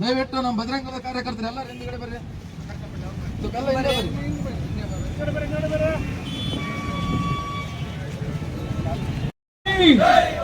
ದಯವಿಟ್ಟು ನಮ್ಮ ಬಜರಂಗದ ಕಾರ್ಯಕರ್ತರು ಎಲ್ಲರೂ ಹಿಂದ್ಗಡೆ ಬರ್ರಿ ಬರ್ರಿ.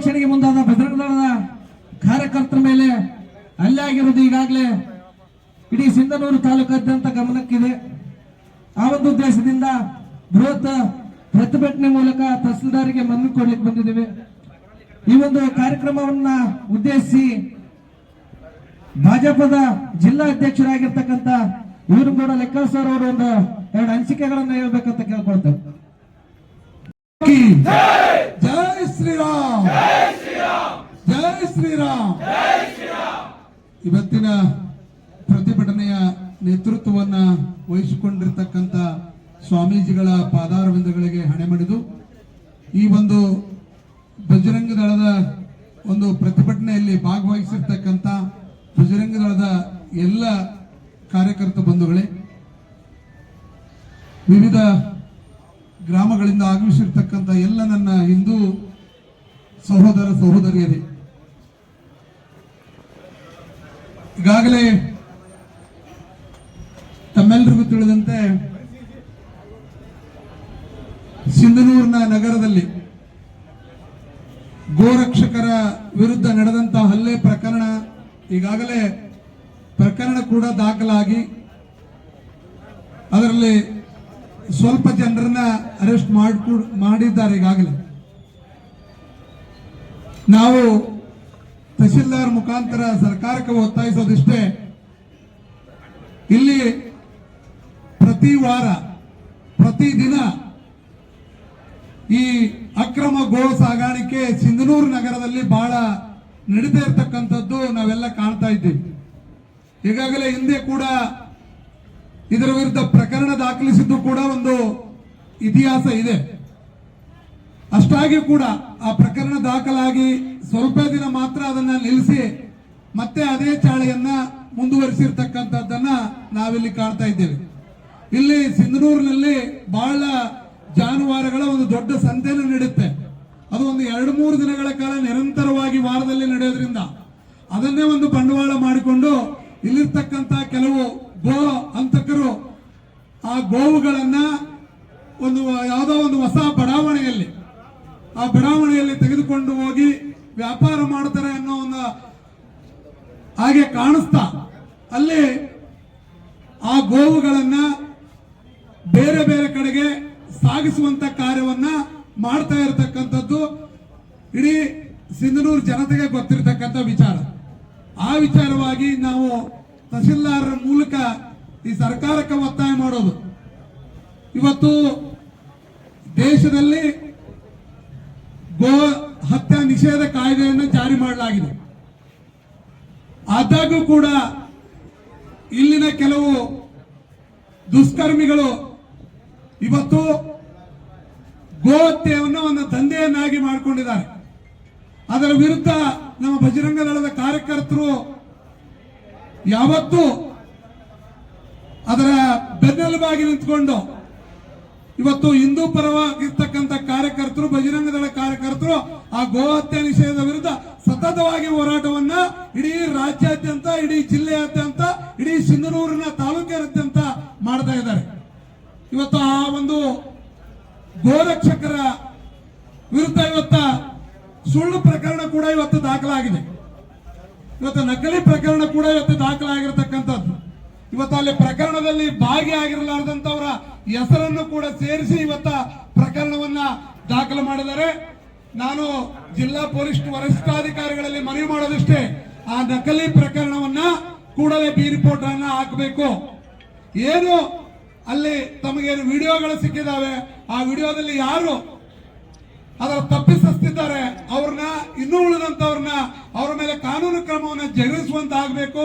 ಗೋರಕ್ಷಣೆಗೆ ಮುಂದಾದ ಭದ್ರತಾದ ಕಾರ್ಯಕರ್ತರ ಮೇಲೆ ಹಲ್ಲೆ ಆಗಿರುವುದು ಈಗಾಗಲೇ ಇಡೀ ಸಿಂಧನೂರು ತಾಲೂಕಾದ್ಯಂತ ಗಮನಕ್ಕಿದೆ. ಆ ಒಂದು ಉದ್ದೇಶದಿಂದ ಬೃಹತ್ ಪ್ರತಿಭಟನೆ ಮೂಲಕ ತಹಸೀಲ್ದಾರಿಗೆ ಮನವಿ ಕೊಡ್ಲಿಕ್ಕೆ ಬಂದಿದ್ದೇವೆ. ಈ ಒಂದು ಕಾರ್ಯಕ್ರಮವನ್ನ ಉದ್ದೇಶಿಸಿ ಭಾಜಪದ ಜಿಲ್ಲಾ ಅಧ್ಯಕ್ಷರಾಗಿರ್ತಕ್ಕಂಥ ಕೂಡ ಲೆಕ್ಕ ಸರ್ ಅವರು ಒಂದು ಎರಡು ಅನಿಸಿಕೆಗಳನ್ನ ಹೇಳ್ಬೇಕಂತ ಕೇಳ್ಕೊಳ್ತೇವೆ ಜೈ ಶ್ರೀರಾಮ್. ಜೈ ಶ್ರೀರಾಮ್. ಇವತ್ತಿನ ಪ್ರತಿಭಟನೆಯ ನೇತೃತ್ವವನ್ನ ವಹಿಸಿಕೊಂಡಿರ್ತಕ್ಕಂಥ ಸ್ವಾಮೀಜಿಗಳ ಪಾದಾರವಿಂದಗಳಿಗೆ ಹಣೆ ಮಾಡಿದು ಈ ಒಂದು ಬಜರಂಗ ದಳದ ಒಂದು ಪ್ರತಿಭಟನೆಯಲ್ಲಿ ಭಾಗವಹಿಸಿರ್ತಕ್ಕಂಥ ಬಜರಂಗ ದಳದ ಎಲ್ಲ ಕಾರ್ಯಕರ್ತ ಬಂಧುಗಳೇ ವಿವಿಧ ಗ್ರಾಮಗಳಿಂದ ಆಗಮಿಸಿರ್ತಕ್ಕಂಥ ಎಲ್ಲ ನನ್ನ ಹಿಂದೂ ಸಹೋದರ ಸಹೋದರಿಯರೇ, ಈಗಾಗಲೇ ತಮ್ಮೆಲ್ಲರಿಗೂ ತಿಳಿದಂತೆ ಸಿಂಧನೂರಿನ ನಗರದಲ್ಲಿ ಗೋರಕ್ಷಕರ ವಿರುದ್ಧ ನಡೆದಂತಹ ಹಲ್ಲೆ ಪ್ರಕರಣ ಈಗಾಗಲೇ ಪ್ರಕರಣ ಕೂಡ ದಾಖಲಾಗಿ ಅದರಲ್ಲಿ ಸ್ವಲ್ಪ ಜನರನ್ನ ಅರೆಸ್ಟ್ ಮಾಡ್ಕೊ, ಮಾಡಿದ್ದಾರೆ ಈಗಾಗಲೇ. ನಾವು ತಹಶೀಲ್ದಾರ್ ಮುಖಾಂತರ ಸರ್ಕಾರಕ್ಕೆ ಒತ್ತಾಯಿಸೋದಿಷ್ಟೇ. ಇಲ್ಲಿ ಪ್ರತಿ ವಾರ, ಪ್ರತಿದಿನ ಈ ಅಕ್ರಮ ಗೋ ಸಾಗಾಣಿಕೆ ಸಿಂಧನೂರು ನಗರದಲ್ಲಿ ಬಹಳ ನಡೀತಾ ಇರ್ತಕ್ಕಂಥದ್ದು ನಾವೆಲ್ಲ ಕಾಣ್ತಾ ಇದ್ದೀವಿ. ಈಗಾಗಲೇ ಹಿಂದೆ ಕೂಡ ಇದರ ವಿರುದ್ಧ ಪ್ರಕರಣ ದಾಖಲಿಸಿದ್ದು ಕೂಡ ಒಂದು ಇತಿಹಾಸ ಇದೆ. ಅಷ್ಟಾಗಿ ಕೂಡ ಆ ಪ್ರಕರಣ ದಾಖಲಾಗಿ ಸ್ವಲ್ಪ ದಿನ ಮಾತ್ರ ಅದನ್ನ ನಿಲ್ಲಿಸಿ ಮತ್ತೆ ಅದೇ ಚಾಳೆಯನ್ನ ಮುಂದುವರಿಸಿರ್ತಕ್ಕಂಥದ್ದನ್ನ ನಾವಿಲ್ಲಿ ಕಾಣ್ತಾ ಇದ್ದೇವೆ. ಇಲ್ಲಿ ಸಿಂಧನೂರಿನಲ್ಲಿ ಬಹಳ ಜಾನುವಾರುಗಳ ಒಂದು ದೊಡ್ಡ ಸಂತೆಯನ್ನು ನೀಡುತ್ತೆ. ಅದು ಒಂದು ಎರಡು ಮೂರು ದಿನಗಳ ಕಾಲ ನಿರಂತರವಾಗಿ ವಾರದಲ್ಲಿ ನಡೆಯೋದ್ರಿಂದ ಅದನ್ನೇ ಒಂದು ಬಂಡವಾಳ ಮಾಡಿಕೊಂಡು ಇಲ್ಲಿರ್ತಕ್ಕಂಥ ಕೆಲವು ಗೋ ಹಂತಕರು ಆ ಗೋವುಗಳನ್ನ ಒಂದು ಯಾವುದೋ ಒಂದು ಹೊಸ ಬಡಾವಣೆಯಲ್ಲಿ, ಆ ಬಡಾವಣೆಯಲ್ಲಿ ತೆಗೆದುಕೊಂಡು ಹೋಗಿ ವ್ಯಾಪಾರ ಮಾಡ್ತಾರೆ ಅನ್ನೋ ಒಂದು ಹಾಗೆ ಕಾಣಿಸ್ತಾ, ಅಲ್ಲಿ ಆ ಗೋವುಗಳನ್ನ ಬೇರೆ ಬೇರೆ ಕಡೆಗೆ ಸಾಗಿಸುವಂತ ಕಾರ್ಯವನ್ನ ಮಾಡ್ತಾ ಇರತಕ್ಕಂಥದ್ದು ಇಡೀ ಸಿಂಧನೂರು ಜನತೆಗೆ ಗೊತ್ತಿರತಕ್ಕಂಥ ವಿಚಾರ. ಆ ವಿಚಾರವಾಗಿ ನಾವು ತಹಶೀಲ್ದಾರರ ಮೂಲಕ ಈ ಸರ್ಕಾರಕ್ಕೆ ಒತ್ತಾಯ ಮಾಡೋದು. ಇವತ್ತು ದೇಶದಲ್ಲಿ ಗೋ ಹತ್ಯೆ ನಿಷೇಧ ಕಾಯ್ದೆಯನ್ನು ಜಾರಿ ಮಾಡಲಾಗಿದೆ. ಆದಾಗೂ ಕೂಡ ಇಲ್ಲಿನ ಕೆಲವು ದುಷ್ಕರ್ಮಿಗಳು ಇವತ್ತು ಗೋ ಹತ್ಯೆಯನ್ನು ಒಂದು ದಂಧೆಯನ್ನಾಗಿ ಮಾಡಿಕೊಂಡಿದ್ದಾರೆ. ಅದರ ವಿರುದ್ಧ ನಮ್ಮ ಬಜರಂಗ ದಳದ ಕಾರ್ಯಕರ್ತರು ಯಾವತ್ತೂ ಅದರ ಬೆನ್ನೆಲುಬಾಗಿ ನಿಂತ್ಕೊಂಡು ಇವತ್ತು ಹಿಂದೂ ಪರವಾಗಿರ್ತಕ್ಕಂಥ ಕಾರ್ಯಕರ್ತರು ಬಜರಂಗ ದಳ ಕಾರ್ಯಕರ್ತರು ಆ ಗೋಹತ್ಯೆ ನಿಷೇಧದ ವಿರುದ್ಧ ಸತತವಾಗಿ ಹೋರಾಟವನ್ನ ಇಡೀ ರಾಜ್ಯಾದ್ಯಂತ, ಇಡೀ ಜಿಲ್ಲೆಯಾದ್ಯಂತ, ಇಡೀ ಸಿಂಧನೂರಿನ ತಾಲೂಕಿನಾದ್ಯಂತ ಮಾಡ್ತಾ ಇದ್ದಾರೆ. ಇವತ್ತು ಆ ಒಂದು ಗೋರಕ್ಷಕರ ವಿರುದ್ಧ ಇವತ್ತ ಸುಳ್ಳು ಪ್ರಕರಣ ಕೂಡ ಇವತ್ತು ದಾಖಲಾಗಿದೆ. ಇವತ್ತು ನಕಲಿ ಪ್ರಕರಣ ಕೂಡ ಇವತ್ತು ದಾಖಲಾಗಿರ್ತಕ್ಕಂಥದ್ದು. ಇವತ್ತು ಅಲ್ಲಿ ಪ್ರಕರಣದಲ್ಲಿ ಭಾಗಿಯಾಗಿರಲಾರ್ದಂತವರ ಹೆಸರನ್ನು ಕೂಡ ಸೇರಿಸಿ ಇವತ್ತ ಪ್ರಕರಣವನ್ನ ದಾಖಲು ಮಾಡಿದ್ದಾರೆ. ನಾನು ಜಿಲ್ಲಾ ಪೊಲೀಸ್ ವರಿಷ್ಠಾಧಿಕಾರಿಗಳಲ್ಲಿ ಮನವಿ ಮಾಡೋದಷ್ಟೇ, ಆ ನಕಲಿ ಪ್ರಕರಣವನ್ನ ಕೂಡಲೇ ಬಿ ರಿಪೋರ್ಟ್ ಅನ್ನ ಹಾಕಬೇಕು. ಏನು ಅಲ್ಲಿ ತಮಗೇನು ವಿಡಿಯೋಗಳು ಸಿಕ್ಕಿದಾವೆ, ಆ ವಿಡಿಯೋದಲ್ಲಿ ಯಾರು ಅದರ ತಪ್ಪಿಸ್ತಿದ್ದಾರೆ ಅವ್ರನ್ನ, ಇನ್ನೂ ಉಳಿದಂತವ್ರನ್ನ ಅವರ ಮೇಲೆ ಕಾನೂನು ಕ್ರಮವನ್ನು ಜರುಗಿಸುವಂತ ಆಗಬೇಕು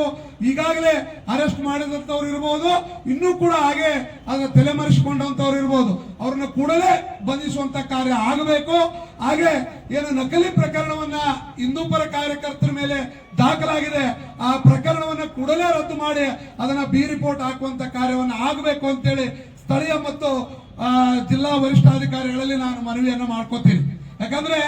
ಈಗಾಗಲೇ ಅರೆಸ್ಟ್ ಮಾಡಿದಂತವ್ರು ಇರಬಹುದು ಇನ್ನೂ ಕೂಡ ಹಾಗೆ ಅದನ್ನು ತಲೆಮರೆಸಿಕೊಂಡಂತವ್ರು ಇರಬಹುದು ಅವ್ರನ್ನ ಕೂಡಲೇ ಬಂಧಿಸುವಂತ ಕಾರ್ಯ ಆಗಬೇಕು. ಹಾಗೆ ಏನು ನಕಲಿ ಪ್ರಕರಣವನ್ನ ಹಿಂದೂಪರ ಕಾರ್ಯಕರ್ತರ ಮೇಲೆ ದಾಖಲಾಗಿದೆ. ಆ ಪ್ರಕರಣವನ್ನ ಕೂಡಲೇ ರದ್ದು ಮಾಡಿ ಅದನ್ನ ಬಿ ರಿಪೋರ್ಟ್ ಹಾಕುವಂತ ಕಾರ್ಯವನ್ನ ಆಗಬೇಕು ಅಂತೇಳಿ ಸ್ಥಳೀಯ ಮತ್ತು ಜಿಲ್ಲಾ ವರಿಷ್ಠಾಧಿಕಾರಿಗಳಲ್ಲಿ ನಾನು ಮನವಿಯನ್ನು ಮಾಡ್ಕೋತೀನಿ. ಯಾಕಂದ್ರೆ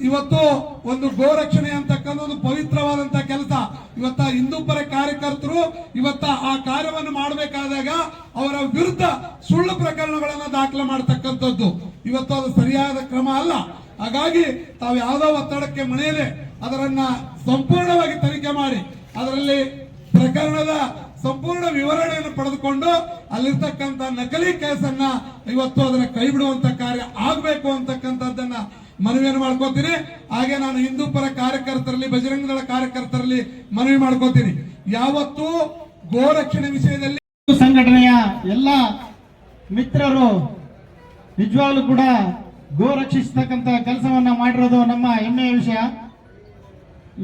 ಇವತ್ತು ಒಂದು ಗೋರಕ್ಷಣೆ ಅಂತಕ್ಕಂಥ ಒಂದು ಪವಿತ್ರವಾದಂತ ಕೆಲಸ. ಇವತ್ತ ಹಿಂದೂಪರ ಕಾರ್ಯಕರ್ತರು ಇವತ್ತ ಆ ಕಾರ್ಯವನ್ನು ಮಾಡಬೇಕಾದಾಗ ಅವರ ವಿರುದ್ಧ ಸುಳ್ಳು ಪ್ರಕರಣಗಳನ್ನ ದಾಖಲೆ ಮಾಡತಕ್ಕಂಥದ್ದು. ಇವತ್ತು ಅದು ಸರಿಯಾದ ಕ್ರಮ ಅಲ್ಲ. ಹಾಗಾಗಿ ತಾವು ಯಾವುದೋ ಒತ್ತಡಕ್ಕೆ ಮಣಿಯದೆ ಅದರನ್ನ ಸಂಪೂರ್ಣವಾಗಿ ತನಿಖೆ ಮಾಡಿ. ಅದರಲ್ಲಿ ಪ್ರಕರಣದ ಸಂಪೂರ್ಣ ವಿವರಣೆಯನ್ನು ಪಡೆದುಕೊಂಡು ಅಲ್ಲಿರ್ತಕ್ಕಂಥ ನಕಲಿ ಕೇಸನ್ನ ಇವತ್ತು ಅದನ್ನ ಕೈ ಬಿಡುವಂತ ಕಾರ್ಯ ಆಗಬೇಕು ಅಂತಕ್ಕಂಥದ್ದನ್ನ ಮನವಿಯನ್ನು ಮಾಡ್ಕೋತೀನಿ. ಹಾಗೆ ನಾನು ಹಿಂದೂ ಪರ ಕಾರ್ಯಕರ್ತರಲ್ಲಿ, ಬಜರಂಗ ದಳ ಕಾರ್ಯಕರ್ತರಲ್ಲಿ ಮನವಿ ಮಾಡ್ಕೋತೀನಿ. ಯಾವತ್ತು ಗೋರಕ್ಷಣೆ ವಿಷಯದಲ್ಲಿ ಸಂಘಟನೆಯ ಎಲ್ಲ ಮಿತ್ರರು ನಿಜವಾಗ್ಲೂ ಕೂಡ ಗೋ ರಕ್ಷಿಸತಕ್ಕಂತ ಕೆಲಸವನ್ನ ಮಾಡಿರೋದು ನಮ್ಮ ಹೆಮ್ಮೆಯ ವಿಷಯ.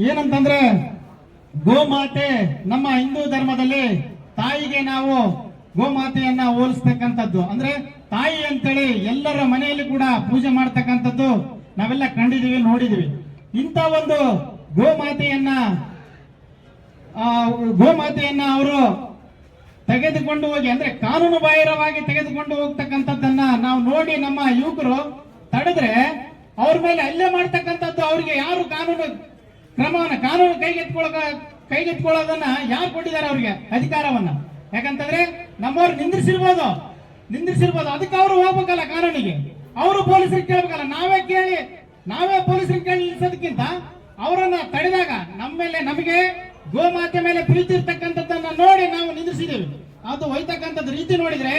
ಏನಂತಂದ್ರೆ ಗೋಮಾತೆ, ನಮ್ಮ ಹಿಂದೂ ಧರ್ಮದಲ್ಲಿ ತಾಯಿಗೆ ನಾವು ಗೋಮಾತೆಯನ್ನ ಹೋಲಿಸ್ತಕ್ಕಂಥದ್ದು. ಅಂದ್ರೆ ತಾಯಿ ಅಂತೇಳಿ ಎಲ್ಲರ ಮನೆಯಲ್ಲಿ ಕೂಡ ಪೂಜೆ ಮಾಡ್ತಕ್ಕಂಥದ್ದು ನಾವೆಲ್ಲ ಕಂಡಿದೀವಿ, ನೋಡಿದೀವಿ. ಇಂಥ ಒಂದು ಗೋಮಾತೆಯನ್ನ ಗೋಮಾತೆಯನ್ನ ಅವರು ತೆಗೆದುಕೊಂಡು ಹೋಗಿ, ಅಂದ್ರೆ ಕಾನೂನು ಬಾಹಿರವಾಗಿ ತೆಗೆದುಕೊಂಡು ಹೋಗ್ತಕ್ಕಂಥದ್ದನ್ನ ನಾವು ನೋಡಿ ನಮ್ಮ ಯುವಕರು ತಡೆದ್ರೆ ಅವ್ರ ಮೇಲೆ ಅಲ್ಲೇ ಮಾಡ್ತಕ್ಕಂಥದ್ದು ಅವ್ರಿಗೆ ಯಾರು ಕಾನೂನು ಕ್ರಮವನ್ನ ಕಾನೂನು ಕೈಗೆತ್ತಿಕೊಳ್ಳ ಕೈಗೆತ್ಕೊಳ್ಳೋದನ್ನ ಯಾರು ಕೊಟ್ಟಿದ್ದಾರೆ ಅವ್ರಿಗೆ? ಅಧಿಕಾರವನ್ನ. ಯಾಕಂತಂದ್ರೆ ನಮ್ಮವ್ರು ನಿಂದ್ರಿಸಿರ್ಬೋದು. ನಿಂದ್ರಿಸಿರ್ಬೋದು. ಅದಕ್ಕೆ ಅವರು ಹೋಗ್ಬೇಕಲ್ಲ ಕಾನೂನಿಗೆ. ಅವರು ಪೊಲೀಸರಿಗೆ ಕೇಳ್ಬೇಕಲ್ಲ. ನಾವೇ ಕೇಳಿ ನಾವೇ ಪೊಲೀಸರಿಗೆ ಕೇಳಿ ನಿಲ್ಸೋದಕ್ಕಿಂತ ಅವರನ್ನ ತಡೆದಾಗ ನಮ್ಮ ಮೇಲೆ ನಮಗೆ ಗೋಮಾತೆ ಮೇಲೆ ಪ್ರೀತಿ ಇರ್ತಕ್ಕಂಥದ್ದನ್ನ ನೋಡಿ ನಾವು ನಿಂದಿಸಿದ್ದೇವೆ ಅದು ಒಯ್ತಕ್ಕಂಥದ್ದು ರೀತಿ ನೋಡಿದ್ರೆ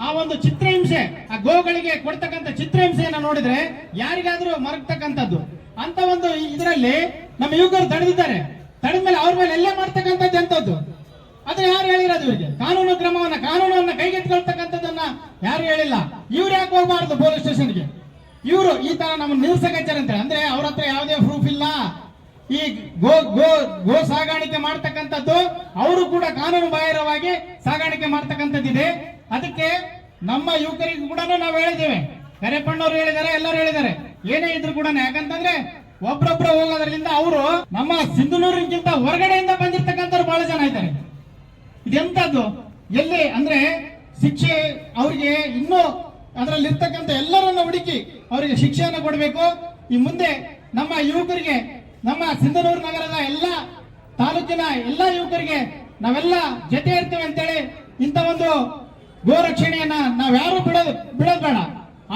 ಆ ಒಂದು ಚಿತ್ರಹಿಂಸೆ, ಆ ಗೋಗಳಿಗೆ ಕೊಡ್ತಕ್ಕಂಥ ಚಿತ್ರಹಿಂಸೆಯನ್ನ ನೋಡಿದ್ರೆ ಯಾರಿಗಾದ್ರೂ ಮರಗ್ತಕ್ಕಂಥದ್ದು. ಅಂತ ಒಂದು ಇದರಲ್ಲಿ ನಮ್ಮ ಯುವಕರು ತಡೆದಿದ್ದಾರೆ. ತಡೆದ ಮೇಲೆ ಅವ್ರ ಮೇಲೆ ಎಲ್ಲೇ ಮಾಡ್ತಕ್ಕಂಥದ್ದು ಎಂತದ್ದು ಅದು ಯಾರು ಹೇಳಿರೋದು ಇವರಿಗೆ? ಕಾನೂನು ಕ್ರಮವನ್ನ, ಕಾನೂನನ್ನ ಕೈಗೆತ್ತಿಕೊಳ್ತಕ್ಕಂಥದ್ದನ್ನ ಯಾರು ಹೇಳಿಲ್ಲ? ಇವ್ರು ಯಾಕೆ ಹೋಗ್ಬಾರ್ದು ಪೊಲೀಸ್ ಸ್ಟೇಷನ್ಗೆ? ಇವರು ಈ ತರ ನಮ್ಮ ನಿಲ್ಸಕಚ್ಚಾರ ಅಂತ ಅಂದ್ರೆ ಅವ್ರ ಹತ್ರ ಯಾವುದೇ ಪ್ರೂಫ್ ಇಲ್ಲ. ಈ ಗೋ ಗೋ ಗೋ ಸಾಗಾಣಿಕೆ ಮಾಡ್ತಕ್ಕಂಥದ್ದು, ಅವರು ಕೂಡ ಕಾನೂನು ಬಾಹಿರವಾಗಿ ಸಾಗಾಣಿಕೆ ಮಾಡ್ತಕ್ಕಂಥದ್ದಿದೆ. ಅದಕ್ಕೆ ನಮ್ಮ ಯುವಕರಿಗೂ ಕೂಡ ನಾವು ಹೇಳಿದ್ದೇವೆ. ಕರೆಪಣ್ಣವ್ರು ಹೇಳಿದ್ದಾರೆ, ಎಲ್ಲರೂ ಹೇಳಿದ್ದಾರೆ. ಏನೇ ಇದ್ರು ಕೂಡ ಯಾಕಂತಂದ್ರೆ ಒಬ್ರೊಬ್ರು ಹೋಗೋದ್ರಿಂದ ಅವರು ನಮ್ಮ ಸಿಂಧುನೂರಿಗಿಂತ ಹೊರಗಡೆಯಿಂದ ಬಂದಿರ್ತಕ್ಕಂಥವ್ರು ಬಹಳ ಜನ ಇದ್ದಾರೆ. ಇದೆಂತದ್ದು ಎಲ್ಲಿ ಅಂದ್ರೆ ಶಿಕ್ಷೆ ಅವರಿಗೆ ಇನ್ನೂ ಅದರಲ್ಲಿ ಇರ್ತಕ್ಕಂಥ ಎಲ್ಲರನ್ನ ಹುಡುಕಿ ಅವರಿಗೆ ಶಿಕ್ಷೆಯನ್ನು ಕೊಡಬೇಕು. ಈ ಮುಂದೆ ನಮ್ಮ ಯುವಕರಿಗೆ, ನಮ್ಮ ಸಿಂಧನೂರು ನಗರದ ಎಲ್ಲ ತಾಲೂಕಿನ ಎಲ್ಲ ಯುವಕರಿಗೆ ನಾವೆಲ್ಲ ಜೊತೆ ಇರ್ತೇವೆ ಅಂತೇಳಿ ಇಂಥ ಒಂದು ಗೋರಕ್ಷಣೆಯನ್ನ ನಾವ್ಯಾರು ಬಿಡೋದು ಬಿಡೋದು ಬೇಡ.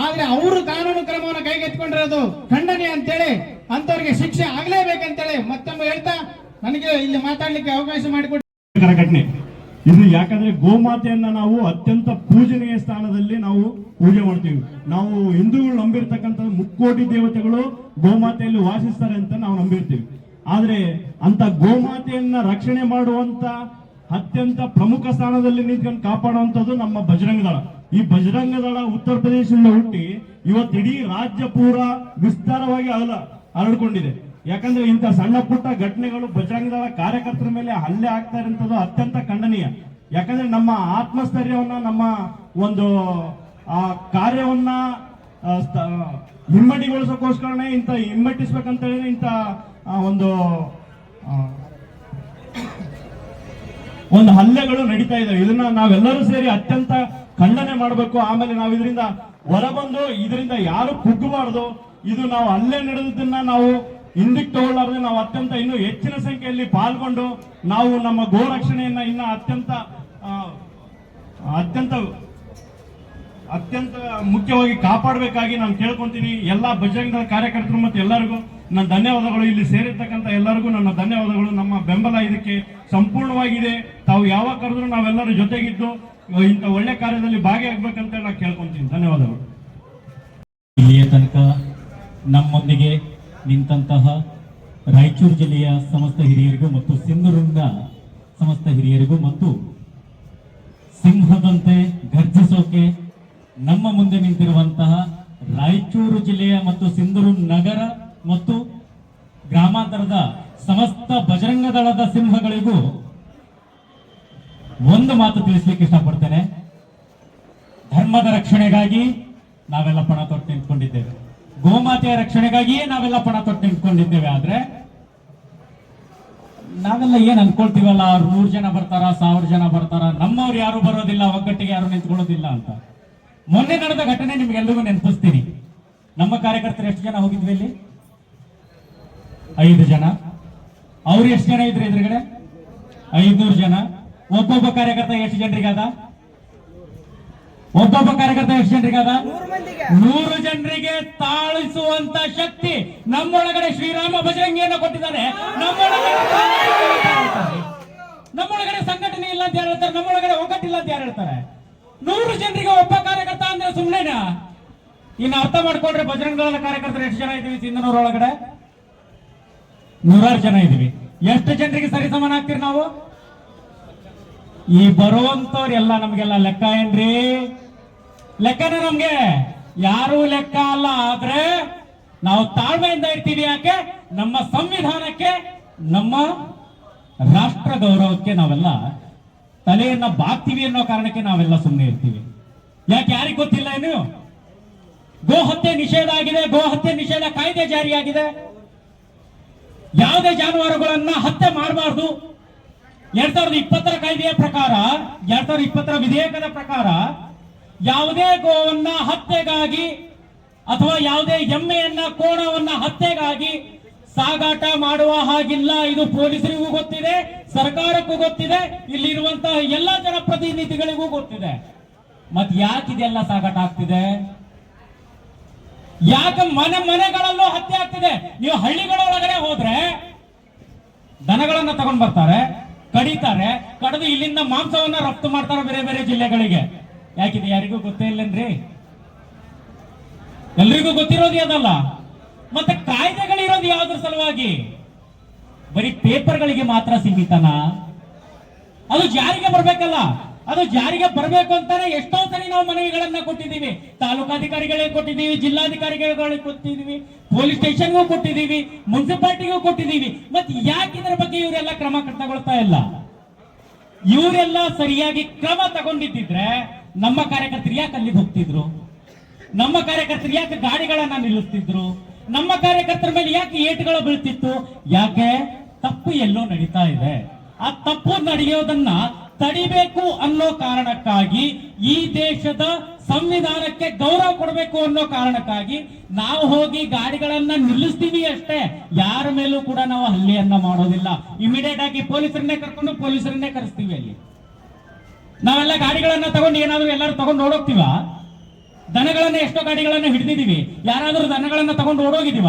ಆದ್ರೆ ಅವರು ಕಾನೂನು ಕ್ರಮವನ್ನು ಕೈಗೆತ್ಕೊಂಡಿರೋದು ಖಂಡನೆ ಅಂತೇಳಿ ಅಂತವ್ರಿಗೆ ಶಿಕ್ಷೆ ಆಗ್ಲೇಬೇಕಂತೇಳಿ ಮತ್ತೊಮ್ಮೆ ಹೇಳ್ತಾ, ನನಗೆ ಇಲ್ಲಿ ಮಾತಾಡ್ಲಿಕ್ಕೆ ಅವಕಾಶ ಮಾಡಿಕೊಟ್ಟು ಘಟನೆ. ಇದು ಯಾಕಂದ್ರೆ ಗೋಮಾತೆಯನ್ನ ನಾವು ಅತ್ಯಂತ ಪೂಜನೀಯ ಸ್ಥಾನದಲ್ಲಿ ನಾವು ಪೂಜೆ ಮಾಡ್ತೀವಿ. ನಾವು ಹಿಂದೂಗಳು ನಂಬಿರ್ತಕ್ಕಂಥ ಮುಕ್ಕೋಟಿ ದೇವತೆಗಳು ಗೋಮಾತೆಯಲ್ಲಿ ವಾಸಿಸ್ತಾರೆ ಅಂತ ನಾವು ನಂಬಿರ್ತೀವಿ. ಆದ್ರೆ ಅಂತ ಗೋಮಾತೆಯನ್ನ ರಕ್ಷಣೆ ಮಾಡುವಂತ ಅತ್ಯಂತ ಪ್ರಮುಖ ಸ್ಥಾನದಲ್ಲಿ ನಿಂತ್ಕೊಂಡು ಕಾಪಾಡುವಂತದ್ದು ನಮ್ಮ ಬಜರಂಗ ಈ ಬಜರಂಗ ದಳ ಉತ್ತರ ಪ್ರದೇಶದಿಂದ ಹುಟ್ಟಿ ಇವತ್ತು ಇಡೀ ರಾಜ್ಯ ಪೂರ ವಿಸ್ತಾರವಾಗಿ ಅಲ ಹರಡ್ಕೊಂಡಿದೆ ಯಾಕಂದ್ರೆ ಇಂಥ ಸಣ್ಣ ಪುಟ್ಟ ಘಟನೆಗಳು ಬಜರಂಗ ದಳ ಕಾರ್ಯಕರ್ತರ ಮೇಲೆ ಹಲ್ಲೆ ಆಗ್ತಾ ಇರುವಂತದ್ದು ಅತ್ಯಂತ ಖಂಡನೀಯ. ಯಾಕಂದ್ರೆ ನಮ್ಮ ಆತ್ಮಸ್ಥೈರ್ಯವನ್ನ, ನಮ್ಮ ಒಂದು, ಆ, ಕಾರ್ಯವನ್ನ ಹಿಮ್ಮಡಿಗೊಳಿಸೋಕೋಸ್ಕರನೇ ಇಂಥ ಹಿಮ್ಮಟ್ಟಿಸ್ಬೇಕಂತ ಹೇಳಿದ್ರೆ ಇಂಥ ಒಂದು ಒಂದು ಹಲ್ಲೆಗಳು ನಡೀತಾ ಇದಾವೆ ಇದನ್ನ ನಾವೆಲ್ಲರೂ ಸೇರಿ ಅತ್ಯಂತ ಖಂಡನೆ ಮಾಡಬೇಕು. ಆಮೇಲೆ ನಾವು ಇದರಿಂದ ಹೊರಬಂದು, ಇದರಿಂದ ಯಾರು ಕುಗ್ಗಬಾರ್ದು. ಇದು ನಾವು ಹಲ್ಲೆ ನಡೆದದನ್ನ ನಾವು ಹಿಂದಕ್ಕೆ ತಗೊಳ್ಳಾರ್ದೆ ನಾವು ಅತ್ಯಂತ ಇನ್ನೂ ಹೆಚ್ಚಿನ ಸಂಖ್ಯೆಯಲ್ಲಿ ಪಾಲ್ಗೊಂಡು ನಾವು ನಮ್ಮ ಗೋ ರಕ್ಷಣೆಯನ್ನ ಇನ್ನ ಅತ್ಯಂತ ಅತ್ಯಂತ ಅತ್ಯಂತ ಮುಖ್ಯವಾಗಿ ಕಾಪಾಡಬೇಕಾಗಿ ನಾನು ಕೇಳ್ಕೊಂತೀನಿ. ಎಲ್ಲ ಬಜರಂಗ ಕಾರ್ಯಕರ್ತರು ಮತ್ತು ಎಲ್ಲರಿಗೂ ನನ್ನ ಧನ್ಯವಾದಗಳು ಇಲ್ಲಿ ಸೇರಿರ್ತಕ್ಕಂಥ ಎಲ್ಲರಿಗೂ ನನ್ನ ಧನ್ಯವಾದಗಳು. ನಮ್ಮ ಬೆಂಬಲ ಇದಕ್ಕೆ ಸಂಪೂರ್ಣವಾಗಿದೆ. ತಾವು ಯಾವಾಗ ಕರೆದ್ರು ನಾವೆಲ್ಲರೂ ಜೊತೆಗಿದ್ದು ಇಂಥ ಒಳ್ಳೆ ಕಾರ್ಯದಲ್ಲಿ ಭಾಗಿಯಾಗಬೇಕಂತ ನಾನು ಕೇಳ್ಕೊಂತೀನಿ. ಧನ್ಯವಾದಗಳು. ಇಲ್ಲಿಯ ತನಕ ನಮ್ಮೊಂದಿಗೆ ನಿಂತಹ ರಾಯಚೂರು ಜಿಲ್ಲೆಯ ಸಮಸ್ತ ಹಿರಿಯರಿಗೂ ಮತ್ತು ಸಿಂಧೂರಿನ ಸಮಸ್ತ ಹಿರಿಯರಿಗೂ ಮತ್ತು ಸಿಂಹದಂತೆ ಗರ್ಜಿಸೋಕೆ ನಮ್ಮ ಮುಂದೆ ನಿಂತಿರುವಂತಹ ರಾಯಚೂರು ಜಿಲ್ಲೆಯ ಮತ್ತು ಸಿಂಧೂರು ನಗರ ಮತ್ತು ಗ್ರಾಮಾಂತರದ ಸಮಸ್ತ ಬಜರಂಗ ದಳದ ಸಿಂಹಗಳಿಗೂ ಒಂದು ಮಾತು ತಿಳಿಸ್ಲಿಕ್ಕೆ ಇಷ್ಟಪಡ್ತೇನೆ. ಧರ್ಮದ ರಕ್ಷಣೆಗಾಗಿ ನಾವೆಲ್ಲ ಪಣ ತೊಟ್ಟು ನಿಂತ್ಕೊಂಡಿದ್ದೇವೆ. ಗೋಮಾತೆಯ ರಕ್ಷಣೆಗಾಗಿಯೇ ನಾವೆಲ್ಲ ಪಣ ತೊಟ್ಟು ನಿಂತ್ಕೊಂಡಿದ್ದೇವೆ. ಆದ್ರೆ ನಾವೆಲ್ಲ ಏನ್ ಅನ್ಕೊಳ್ತೀವಲ್ಲ? ಅವ್ರು ನೂರು ಜನ ಬರ್ತಾರ, ಸಾವಿರ ಜನ ಬರ್ತಾರ? ನಮ್ಮವ್ರು ಯಾರು ಬರೋದಿಲ್ಲ ಒಗ್ಗಟ್ಟಿಗೆ ಯಾರು ನಿಂತ್ಕೊಳ್ಳೋದಿಲ್ಲ ಅಂತ. ಮೊನ್ನೆ ನಡೆದ ಘಟನೆ ನಿಮ್ಗೆಲ್ಲರಿಗೂ ನೆನಪಿಸ್ತೀನಿ. ನಮ್ಮ ಕಾರ್ಯಕರ್ತರು ಎಷ್ಟು ಜನ ಹೋಗಿದ್ವಿ ಇಲ್ಲಿ? ಐದು ಜನ. ಅವ್ರು ಎಷ್ಟು ಜನ ಇದ್ರು ಎದುರುಗಡೆ? ಐದ್ನೂರು ಜನ. ಒಬ್ಬೊಬ್ಬ ಕಾರ್ಯಕರ್ತ ಎಷ್ಟು ಜನರಿಗಾದ ಒಬ್ಬೊಬ್ಬ ಕಾರ್ಯಕರ್ತ ಎಷ್ಟು ಜನರಿಗಾದ ನೂರು ಜನರಿಗೆ ತಾಳಿಸುವಂತ ಶಕ್ತಿ ನಮ್ಮೊಳಗಡೆ ಶ್ರೀರಾಮ ಭಜರಂಗಿಯನ್ನು ಕೊಟ್ಟಿದ್ದಾರೆ. ನಮ್ಮೊಳಗಡೆ ನಮ್ಮೊಳಗಡೆ ಸಂಘಟನೆ ಇಲ್ಲ ಅಂತ ಯಾರು ಹೇಳ್ತಾರೆ? ನಮ್ಮೊಳಗಡೆ ಒಗ್ಗಟ್ಟಿಲ್ಲ ಅಂತ ಯಾರು ಹೇಳ್ತಾರೆ? ನೂರು ಜನರಿಗೆ ಒಬ್ಬ ಕಾರ್ಯಕರ್ತ ಅಂದ್ರೆ ಸುಮ್ಮನೆನಾ ಇನ್ನು ಅರ್ಥ ಮಾಡ್ಕೊಂಡ್ರೆ ಬಜರಂಗ ಕಾರ್ಯಕರ್ತರು ಎಷ್ಟು ಜನ ಇದ್ದೀವಿ ಸಿಂಧನೂರ್ ಒಳಗಡೆ? ನೂರಾರು ಜನ ಇದೀವಿ ಎಷ್ಟು ಜನರಿಗೆ ಸರಿ ಸಮಾನ ಆಗ್ತೀರಿ ನಾವು? ಈ ಬರುವಂತವ್ರೆಲ್ಲ ನಮ್ಗೆಲ್ಲ ಲೆಕ್ಕ ಏನ್ರಿ? ಲೆಕ್ಕನ ನಮ್ಗೆ? ಯಾರು ಲೆಕ್ಕ ಅಲ್ಲ, ಆದ್ರೆ ನಾವು ತಾಳ್ಮೆಯಿಂದ ಇರ್ತೀವಿ ಯಾಕೆ? ನಮ್ಮ ಸಂವಿಧಾನಕ್ಕೆ, ನಮ್ಮ ರಾಷ್ಟ್ರ ಗೌರವಕ್ಕೆ ನಾವೆಲ್ಲ ತಲೆಯನ್ನ ಬಾಕ್ತೀವಿ ಅನ್ನೋ ಕಾರಣಕ್ಕೆ ನಾವೆಲ್ಲ ಸುಮ್ಮನೆ ಇರ್ತೀವಿ. ಯಾಕೆ ಯಾರಿಗ್ ಗೊತ್ತಿಲ್ಲ ಏನು? ಗೋಹತ್ಯೆ ನಿಷೇಧ ಆಗಿದೆ ಗೋ ಹತ್ಯೆ ನಿಷೇಧ ಕಾಯ್ದೆ ಜಾರಿಯಾಗಿದೆ. ಯಾವುದೇ ಜಾನುವಾರುಗಳನ್ನ ಹತ್ಯೆ ಮಾಡಬಾರ್ದು. ಎರಡ್ ಸಾವಿರದ ಇಪ್ಪತ್ತರ ಕಾಯ್ದೆಯ ಪ್ರಕಾರ, ಎರಡ್ ಸಾವಿರದ ಇಪ್ಪತ್ತರ ವಿಧೇಯಕದ ಪ್ರಕಾರ ಯಾವುದೇ ಗೋವನ್ನ ಹತ್ಯೆಗಾಗಿ ಅಥವಾ ಯಾವುದೇ ಎಮ್ಮೆಯನ್ನ ಕೋಣವನ್ನ ಹತ್ಯೆಗಾಗಿ ಸಾಗಾಟ ಮಾಡುವ ಹಾಗಿಲ್ಲ. ಇದು ಪೊಲೀಸರಿಗೂ ಗೊತ್ತಿದೆ, ಸರ್ಕಾರಕ್ಕೂ ಗೊತ್ತಿದೆ, ಇಲ್ಲಿರುವಂತಹ ಎಲ್ಲ ಜನಪ್ರತಿನಿಧಿಗಳಿಗೂ ಗೊತ್ತಿದೆ. ಮತ್ ಯಾಕಿದೆಲ್ಲ ಸಾಗಾಟ ಆಗ್ತಿದೆ? ಯಾಕೆ ಮನೆ ಮನೆಗಳಲ್ಲೂ ಹತ್ಯೆ ಆಗ್ತಿದೆ? ನೀವು ಹಳ್ಳಿಗಳೊಳಗಡೆ ಹೋದ್ರೆ ದನಗಳನ್ನ ತಗೊಂಡ್ ಬರ್ತಾರೆ, ಕಡಿತಾರೆ, ಕಡಿದು ಇಲ್ಲಿಂದ ಮಾಂಸವನ್ನ ರಫ್ತು ಮಾಡ್ತಾರೆ ಬೇರೆ ಬೇರೆ ಜಿಲ್ಲೆಗಳಿಗೆ. ಯಾಕಿದೆ ಯಾರಿಗೂ ಗೊತ್ತೇ ಇಲ್ಲನ್ರಿ? ಎಲ್ರಿಗೂ ಗೊತ್ತಿರೋದು ಅದಲ್ಲ. ಮತ್ತೆ ಕಾಯ್ದೆಗಳಿರೋದು ಯಾವ್ದ್ರ ಸಲುವಾಗಿ? ಬರೀ ಪೇಪರ್ಗಳಿಗೆ ಮಾತ್ರ ಸೀಮಿತನಾ? ಅದು ಜಾರಿಗೆ ಬರ್ಬೇಕಲ್ಲ. ಅದು ಜಾರಿಗೆ ಬರಬೇಕು ಅಂತಾನೆ ಎಷ್ಟೋ ಸರಿ ನಾವು ಮನವಿಗಳನ್ನ ಕೊಟ್ಟಿದ್ದೀವಿ. ತಾಲೂಕಾಧಿಕಾರಿಗಳಿಗೆ ಕೊಟ್ಟಿದ್ದೀವಿ, ಜಿಲ್ಲಾಧಿಕಾರಿಗಳಿಗೆ ಕೊಟ್ಟಿದ್ದೀವಿ, ಪೊಲೀಸ್ ಸ್ಟೇಷನ್ಗೂ ಕೊಟ್ಟಿದ್ದೀವಿ, ಮುನ್ಸಿಪಾಲ್ಟಿಗೂ ಕೊಟ್ಟಿದ್ದೀವಿ. ಮತ್ತೆ ಯಾಕೆ ಇದರ ಬಗ್ಗೆ ಇವರೆಲ್ಲ ಕ್ರಮ ತಗೊಳ್ತಾ ಇಲ್ಲ? ಇವರೆಲ್ಲ ಸರಿಯಾಗಿ ಕ್ರಮ ತಗೊಂಡಿದ್ದಿದ್ರೆ ನಮ್ಮ ಕಾರ್ಯಕರ್ತರು ಯಾಕೆ ಅಲ್ಲಿಗೆ ಹೋಗ್ತಿದ್ರು? ನಮ್ಮ ಕಾರ್ಯಕರ್ತರು ಯಾಕೆ ಗಾಡಿಗಳನ್ನ ನಿಲ್ಲಿಸ್ತಿದ್ರು? ನಮ್ಮ ಕಾರ್ಯಕರ್ತರ ಮೇಲೆ ಯಾಕೆ ಏಟುಗಳು ಬೀಳ್ತಿತ್ತು? ಯಾಕೆ? ತಪ್ಪು ಎಲ್ಲೋ ನಡೀತಾ ಇದೆ. ಆ ತಪ್ಪು ನಡೆಯೋದನ್ನ ತಡಿಬೇಕು ಅನ್ನೋ ಕಾರಣಕ್ಕಾಗಿ ಈ ದೇಶದ ಸಂವಿಧಾನಕ್ಕೆ ಗೌರವ ಕೊಡಬೇಕು ಅನ್ನೋ ಕಾರಣಕ್ಕಾಗಿ ನಾವು ಹೋಗಿ ಗಾಡಿಗಳನ್ನ ನಿಲ್ಲಿಸ್ತೀವಿ ಅಷ್ಟೇ. ಯಾರ ಮೇಲೂ ಕೂಡ ನಾವು ಹಲ್ಲೆಯನ್ನ ಮಾಡೋದಿಲ್ಲ. ಇಮಿಡಿಯೇಟ್ ಆಗಿ ಪೊಲೀಸರನ್ನೇ ಕರ್ಕೊಂಡು ಪೊಲೀಸರನ್ನೇ ಕರೆಸ್ತೀವಿ ಅಲ್ಲಿ. ನಾವೆಲ್ಲ ಗಾಡಿಗಳನ್ನ ತಗೊಂಡು ಏನಾದ್ರು ಎಲ್ಲರೂ ತಗೊಂಡು ಓಡೋಗ್ತೀವ? ದನಗಳನ್ನ ಎಷ್ಟೋ ಗಾಡಿಗಳನ್ನ ಹಿಡಿದಿದೀವಿ. ಯಾರಾದ್ರೂ ದನಗಳನ್ನ ತಗೊಂಡು ಓಡೋಗಿದೀವ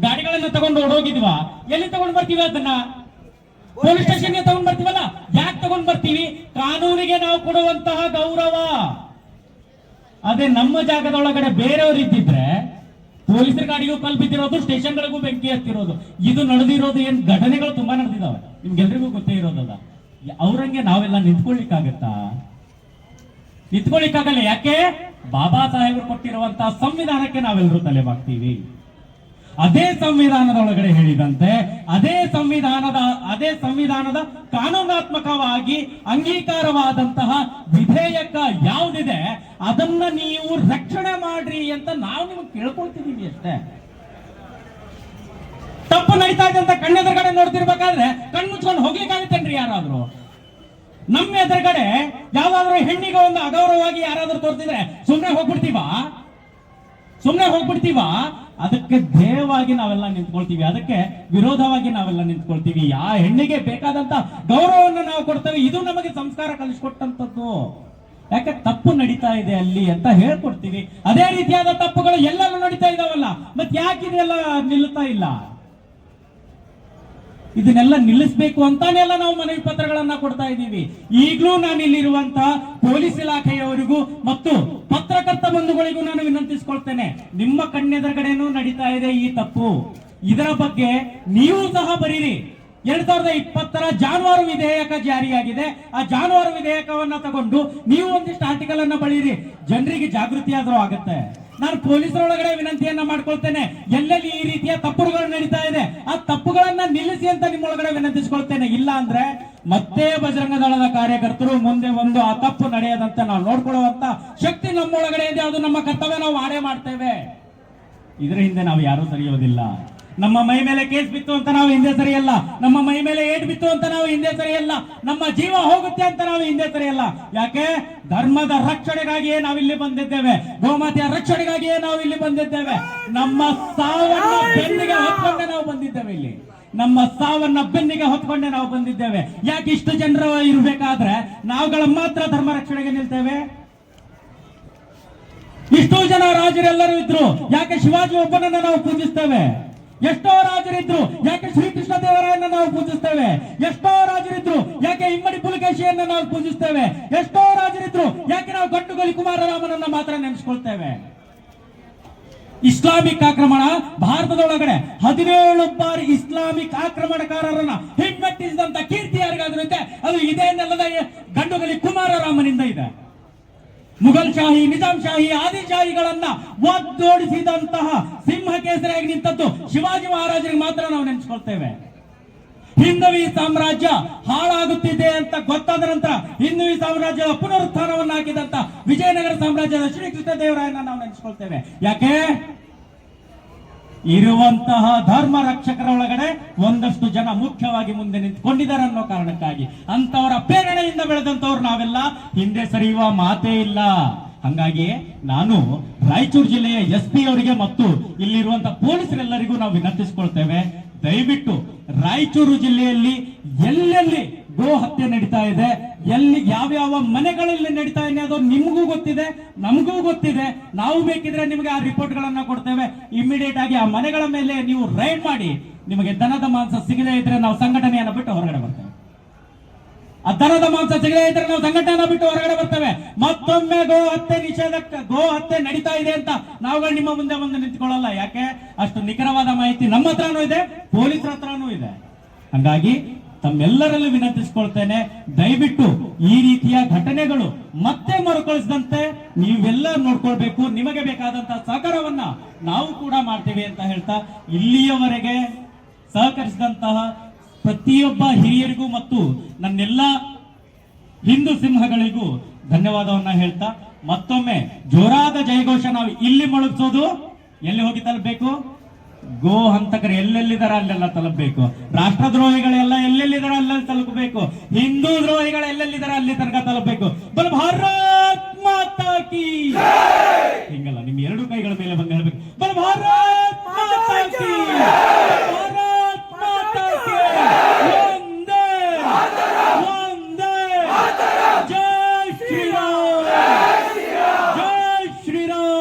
ಗಾಡಿಗಳನ್ನ ತಗೊಂಡು ಓಡೋಗಿದೀವ ಎಲ್ಲಿ ತಗೊಂಡು ಬರ್ತೀವಿ ಅದನ್ನ ಪೊಲೀಸ್ ಸ್ಟೇಷನ್ಗೆ ತಗೊಂಡ್ ಬರ್ತೀವಲ್ಲ? ಯಾಕೆ ತಗೊಂಡ್ ಬರ್ತೀವಿ? ಕಾನೂನಿಗೆ ನಾವು ಕೊಡುವಂತಹ ಗೌರವ. ಅದೇ ನಮ್ಮ ಜಾಗದೊಳಗಡೆ ಬೇರೆಯವರು ಇದ್ದಿದ್ರೆ ಪೊಲೀಸರ ಗಾಡಿಗೂ ಕಲ್ ಬಿದ್ದಿರೋದು, ಸ್ಟೇಷನ್ಗಳಿಗೂ ಬೆಂಕಿ ಹತ್ತಿರೋದು. ಇದು ನಡೆದಿರೋದು ಏನ್ ಘಟನೆಗಳು ತುಂಬಾ ನಡೆದಿದಾವೆ? ನಿಮ್ಗೆಲ್ರಿಗೂ ಗೊತ್ತೇ ಇರೋದಲ್ಲ. ಅವ್ರಂಗೆ ನಾವೆಲ್ಲ ನಿಂತ್ಕೊಳ್ಳಿಕ್ಕಾಗತ್ತಾ? ನಿಂತ್ಕೊಳ್ಳಿಕ್ಕಾಗಲ್ಲ. ಯಾಕೆ? ಬಾಬಾ ಸಾಹೇಬರು ಕೊಟ್ಟಿರುವಂತಹ ಸಂವಿಧಾನಕ್ಕೆ ನಾವೆಲ್ಲರೂ ತಲೆ ಬಾಗ್ತೀವಿ. ಅದೇ ಸಂವಿಧಾನದ ಒಳಗಡೆ ಹೇಳಿದಂತೆ, ಅದೇ ಸಂವಿಧಾನದ ಅದೇ ಸಂವಿಧಾನದ ಕಾನೂನಾತ್ಮಕವಾಗಿ ಅಂಗೀಕಾರವಾದಂತಹ ವಿಧೇಯಕ ಯಾವುದಿದೆ, ಅದನ್ನ ನೀವು ರಕ್ಷಣೆ ಮಾಡ್ರಿ ಅಂತ ನಾವು ನಿಮಗೆ ಕೇಳ್ಕೊಳ್ತಿದ್ದೀವಿ ಅಷ್ಟೇ. ತಪ್ಪು ನಡೀತಾ ಇದೆ ಅಂತ ಕಣ್ಣೆದುರುಗಡೆ ನೋಡ್ತಿರ್ಬೇಕಾದ್ರೆ ಕಣ್ಣು ಹೋಗ್ಲಿಕ್ಕಾಗುತ್ತೇನ್ರಿ ಯಾರಾದ್ರೂ? ನಮ್ಮ ಎದುರುಗಡೆ ಯಾವಾದ್ರೂ ಹೆಣ್ಣಿಗೆ ಒಂದು ಅಗೌರವವಾಗಿ ಯಾರಾದ್ರೂ ತೋರ್ತಿದ್ರೆ ಸುಮ್ಮನೆ ಹೋಗ್ಬಿಡ್ತೀವಾ? ಸುಮ್ನೆ ಹೋಗ್ಬಿಡ್ತೀವ? ಅದಕ್ಕೆ ಧ್ಯೇಯವಾಗಿ ನಾವೆಲ್ಲ ನಿಂತ್ಕೊಳ್ತೀವಿ. ಅದಕ್ಕೆ ವಿರೋಧವಾಗಿ ನಾವೆಲ್ಲ ನಿಂತ್ಕೊಳ್ತೀವಿ. ಆ ಹೆಣ್ಣಿಗೆ ಬೇಕಾದಂತ ಗೌರವವನ್ನು ನಾವು ಕೊಡ್ತೇವೆ. ಇದು ನಮಗೆ ಸಂಸ್ಕಾರ ಕಲಿಸ್ಕೊಟ್ಟಂತದ್ದು ಯಾಕೆ ತಪ್ಪು ನಡೀತಾ ಇದೆ ಅಲ್ಲಿ ಅಂತ ಹೇಳ್ಕೊಡ್ತೀವಿ. ಅದೇ ರೀತಿಯಾದ ತಪ್ಪುಗಳು ಎಲ್ಲರೂ ನಡೀತಾ ಇದಾವಲ್ಲ. ಮತ್ತೆ ಯಾಕಿದೆಲ್ಲ ನಿಲ್ಲುತ್ತಾ ಇಲ್ಲ. ಇದನ್ನೆಲ್ಲ ನಿಲ್ಲಿಸಬೇಕು ಅಂತಾನೆಲ್ಲ ನಾವು ಮನವಿ ಪತ್ರಗಳನ್ನ ಕೊಡ್ತಾ ಇದ್ದೀವಿ. ಈಗಲೂ ನಾನು ಇಲ್ಲಿರುವಂತಹ ಪೊಲೀಸ್ ಇಲಾಖೆಯವರಿಗೂ ಮತ್ತು ಪತ್ರಕರ್ತ ಬಂಧುಗಳಿಗೂ ನಾನು ವಿನಂತಿಸಿಕೊಳ್ತೇನೆ. ನಿಮ್ಮ ಕಣ್ಣೆದುರುಗಡೆನೂ ನಡೀತಾ ಇದೆ ಈ ತಪ್ಪು. ಇದರ ಬಗ್ಗೆ ನೀವು ಸಹ ಬರೀರಿ. ಎರಡ್ ಸಾವಿರದ ಇಪ್ಪತ್ತರ ಜಾನುವಾರು ವಿಧೇಯಕ ಜಾರಿಯಾಗಿದೆ. ಆ ಜಾನುವಾರು ವಿಧೇಯಕವನ್ನ ತಗೊಂಡು ನೀವು ಒಂದಿಷ್ಟು ಆರ್ಟಿಕಲ್ ಅನ್ನ ಬಳಿಯಿರಿ. ಜನರಿಗೆ ಜಾಗೃತಿ ಆದ್ರೂ ಆಗತ್ತೆ. ನಾನು ಪೊಲೀಸರೊಳಗಡೆ ವಿನಂತಿಯನ್ನ ಮಾಡ್ಕೊಳ್ತೇನೆ. ಎಲ್ಲೆಲ್ಲಿ ಈ ರೀತಿಯ ತಪ್ಪುಗಳು ನಡೀತಾ ಇದೆ, ಆ ತಪ್ಪುಗಳನ್ನ ನಿಲ್ಲಿಸಿ ಅಂತ ನಿಮ್ಮೊಳಗಡೆ ವಿನಂತಿಸಿಕೊಳ್ತೇನೆ. ಇಲ್ಲ ಅಂದ್ರೆ ಮತ್ತೆ ಬಜರಂಗ ದಳದ ಕಾರ್ಯಕರ್ತರು ಮುಂದೆ ಒಂದು ಆ ತಪ್ಪು ನಡೆಯದಂತೆ ನಾವು ನೋಡ್ಕೊಳ್ಳುವಂತ ಶಕ್ತಿ ನಮ್ಮೊಳಗಡೆ ಇದೆ. ಅದು ನಮ್ಮ ಕರ್ತವ್ಯ. ನಾವು ಮಾಡೇ ಮಾಡ್ತೇವೆ. ಇದರ ಹಿಂದೆ ನಾವು ಯಾರೂ ಸರಿಯೋದಿಲ್ಲ. ನಮ್ಮ ಮೈ ಮೇಲೆ ಕೇಸ್ ಬಿತ್ತು ಅಂತ ನಾವು ಹಿಂದೆ ಸರಿಯಲ್ಲ. ನಮ್ಮ ಮೈ ಮೇಲೆ ಏಟ್ ಬಿತ್ತು ಅಂತ ನಾವು ಹಿಂದೆ ಸರಿಯಲ್ಲ. ನಮ್ಮ ಜೀವ ಹೋಗುತ್ತೆ ಅಂತ ನಾವು ಹಿಂದೆ ಸರಿಯಲ್ಲ. ಯಾಕೆ? ಧರ್ಮದ ರಕ್ಷಣೆಗಾಗಿಯೇ ನಾವು ಇಲ್ಲಿ ಬಂದಿದ್ದೇವೆ. ಗೋಮಾತೆಯ ರಕ್ಷಣೆಗಾಗಿಯೇ ನಾವು ಇಲ್ಲಿ ಬಂದಿದ್ದೇವೆ. ನಮ್ಮ ಸಾವನ್ನ ಬೆನ್ನಿಗೆ ಹೊತ್ಕೊಂಡೆ ನಾವು ಬಂದಿದ್ದೇವೆ ಇಲ್ಲಿ. ನಮ್ಮ ಸಾವನ್ನ ಬೆನ್ನಿಗೆ ಹೊತ್ಕೊಂಡೆ ನಾವು ಬಂದಿದ್ದೇವೆ. ಯಾಕೆ ಇಷ್ಟು ಜನರು ಇರಬೇಕಾದ್ರೆ ನಾವುಗಳ ಮಾತ್ರ ಧರ್ಮ ರಕ್ಷಣೆಗೆ ನಿಲ್ತೇವೆ? ಇಷ್ಟೋ ಜನ ರಾಜರೆಲ್ಲರೂ ಇದ್ರು. ಯಾಕೆ ಶಿವಾಜಿ ಒಬ್ಬನನ್ನ ನಾವು ಪೂಜಿಸ್ತೇವೆ? ಎಷ್ಟೋ ರಾಜರಿದ್ರು ಯಾಕೆ ಶ್ರೀಕೃಷ್ಣ ದೇವರಾಯನ್ನ ನಾವು ಪೂಜಿಸ್ತೇವೆ? ಎಷ್ಟೋ ರಾಜರಿದ್ರು ಯಾಕೆ ಇಮ್ಮಡಿ ಪುಲಕೇಶಿಯನ್ನ ನಾವು ಪೂಜಿಸ್ತೇವೆ? ಎಷ್ಟೋ ರಾಜರಿದ್ರು ಯಾಕೆ ನಾವು ಗಂಡುಗಲಿ ಕುಮಾರರಾಮನನ್ನ ಮಾತ್ರ ನೆನೆಸ್ಕೊಳ್ತೇವೆ? ಇಸ್ಲಾಮಿಕ್ ಆಕ್ರಮಣ ಭಾರತದೊಳಗಡೆ ಹದಿನೇಳು ಬಾರಿ ಇಸ್ಲಾಮಿಕ್ ಆಕ್ರಮಣಕಾರರನ್ನ ಹಿಮ್ಮೆಟ್ಟಿಸಿದಂತ ಕೀರ್ತಿ ಯಾರಿಗಾದ್ರಂತೆ ಅದು ಇದೇ ಗಂಡುಗಲಿ ಕುಮಾರರಾಮನಿಂದ ಇದೆ. ಮುಘಲ್ ಶಾಹಿ ನಿಜಾಮ್ ಶಾಹಿ ಆದಿಶಾಹಿಗಳನ್ನ ಒದ್ದೋಡಿಸಿದಂತಹ ಸಿಂಹ ಕೇಸರಿಯಾಗಿ ನಿಂತದ್ದು ಶಿವಾಜಿ ಮಹಾರಾಜರಿಗೆ ಮಾತ್ರ ನಾವು ನೆನೆಸ್ಕೊಳ್ತೇವೆ. ಹಿಂದವಿ ಸಾಮ್ರಾಜ್ಯ ಹಾಳಾಗುತ್ತಿದೆ ಅಂತ ಗೊತ್ತಾದ ನಂತರ ಹಿಂದವಿ ಸಾಮ್ರಾಜ್ಯದ ಪುನರುತ್ಥಾನವನ್ನು ಹಾಕಿದಂತ ವಿಜಯನಗರ ಸಾಮ್ರಾಜ್ಯದ ಶ್ರೀಕೃಷ್ಣ ದೇವರಾಯನ ನಾವು ನೆನೆಸ್ಕೊಳ್ತೇವೆ. ಯಾಕೆ? ಇರುವಂತಹ ಧರ್ಮ ರಕ್ಷಕರ ಒಳಗಡೆ ಒಂದಷ್ಟು ಜನ ಮುಖ್ಯವಾಗಿ ಮುಂದೆ ನಿಂತ್ಕೊಂಡಿದ್ದಾರೆ ಅನ್ನೋ ಕಾರಣಕ್ಕಾಗಿ. ಅಂತವರ ಪ್ರೇರಣೆಯಿಂದ ಬೆಳೆದಂತವ್ರು ನಾವೆಲ್ಲ. ಹಿಂದೆ ಸರಿಯುವ ಮಾತೇ ಇಲ್ಲ. ಹಂಗಾಗಿ ನಾನು ರಾಯಚೂರು ಜಿಲ್ಲೆಯ ಎಸ್ ಪಿ ಅವರಿಗೆ ಮತ್ತು ಇಲ್ಲಿರುವಂತಹ ಪೊಲೀಸರೆಲ್ಲರಿಗೂ ನಾವು ವಿನಂತಿಸಿಕೊಳ್ತೇವೆ. ದಯವಿಟ್ಟು ರಾಯಚೂರು ಜಿಲ್ಲೆಯಲ್ಲಿ ಎಲ್ಲೆಲ್ಲಿ ಗೋ ಹತ್ಯೆ ನಡೀತಾ ಇದೆ. ಎಲ್ಲಿ ಯಾವ್ಯಾವ ಮನೆಗಳಲ್ಲಿ ನಡೀತಾ ಇದೆ ಅದು ನಿಮಗೂ ಗೊತ್ತಿದೆ, ನಮಗೂ ಗೊತ್ತಿದೆ. ನಾವು ಬೇಕಿದ್ರೆ ನಿಮಗೆ ಆ ರಿಪೋರ್ಟ್ ಗಳನ್ನ ಕೊಡ್ತೇವೆ. ಇಮಿಡಿಯೇಟ್ ಆಗಿ ಆ ಮನೆಗಳ ಮೇಲೆ ನೀವು ರೈಡ್ ಮಾಡಿ, ನಿಮಗೆ ದನದ ಮಾಂಸ ಸಿಗದೇ ಇದ್ರೆ ನಾವು ಸಂಘಟನೆಯನ್ನ ಬಿಟ್ಟು ಹೊರಗಡೆ ಬರ್ತೇವೆ. ಆ ದನದ ಮಾಂಸ ಸಿಗದೇ ಇದ್ರೆ ನಾವು ಸಂಘಟನೆಯನ್ನ ಬಿಟ್ಟು ಹೊರಗಡೆ ಬರ್ತೇವೆ. ಮತ್ತೊಮ್ಮೆ ಗೋ ಹತ್ಯೆ ನಿಷೇಧಕ್ಕೆ ಗೋ ಹತ್ಯೆ ನಡೀತಾ ಇದೆ ಅಂತ ನಾವುಗಳು ನಿಮ್ಮ ಮುಂದೆ ಬಂದು ನಿಂತ್ಕೊಳ್ಳಲ್ಲ. ಯಾಕೆ? ಅಷ್ಟು ನಿಖರವಾದ ಮಾಹಿತಿ ನಮ್ಮ ಹತ್ರನೂ ಇದೆ, ಪೊಲೀಸರ ಹತ್ರನೂ ಇದೆ. ಹಂಗಾಗಿ ತಮ್ಮೆಲ್ಲರಲ್ಲೂ ವಿನಂತಿಸಿಕೊಳ್ತೇನೆ, ದಯವಿಟ್ಟು ಈ ರೀತಿಯ ಘಟನೆಗಳು ಮತ್ತೆ ಮರುಕಳಿಸದಂತೆ ನೀವೆಲ್ಲ ನೋಡ್ಕೊಳ್ಬೇಕು, ನಿಮಗೆ ಬೇಕಾದಂತ ಸಹಕಾರವನ್ನ ನಾವು ಕೂಡ ಮಾಡ್ತೇವೆ ಅಂತ ಹೇಳ್ತಾ ಇಲ್ಲಿಯವರೆಗೆ ಸಹಕರಿಸಿದಂತಹ ಪ್ರತಿಯೊಬ್ಬ ಹಿರಿಯರಿಗೂ ಮತ್ತು ನನ್ನೆಲ್ಲ ಹಿಂದೂ ಸಿಂಹಗಳಿಗೂ ಧನ್ಯವಾದವನ್ನ ಹೇಳ್ತಾ, ಮತ್ತೊಮ್ಮೆ ಜೋರಾದ ಜಯಘೋಷ ನಾವು ಇಲ್ಲಿ ಮೊಳಗಿಸೋದು. ಎಲ್ಲಿ ಹೋಗಿ ತಲುಪಬೇಕು? ಗೋ ಹಂತಕರು ಎಲ್ಲೆಲ್ಲಿದಾರ ಅಲ್ಲೆಲ್ಲ ತಲುಪಬೇಕು. ರಾಷ್ಟ್ರದ್ರೋಹಿಗಳೆಲ್ಲ ಎಲ್ಲೆಲ್ಲಿದಾರ ಅಲ್ಲೆಲ್ಲ ತಲುಪಬೇಕು. ಹಿಂದೂ ದ್ರೋಹಿಗಳು ಎಲ್ಲೆಲ್ಲಿದಾರ ಅಲ್ಲಿ ತನಕ ತಲುಪಬೇಕು. ಬಲ್ ಭಾರತ್ ಮಾತಾ ಹಿಂಗಲ್ಲ, ನಿಮ್ಮ ಎರಡು ಕೈಗಳ ಮೇಲೆ ಬಂದು ಹೇಳ್ಬೇಕು. ಬಲ್ ಭಾರತ್ ಮಾತಾ ಕಿ ಒಂದೇ ಒಂದೇ ಜೈ ಶ್ರೀರಾಮ್ ಜೈ ಶ್ರೀರಾಮ್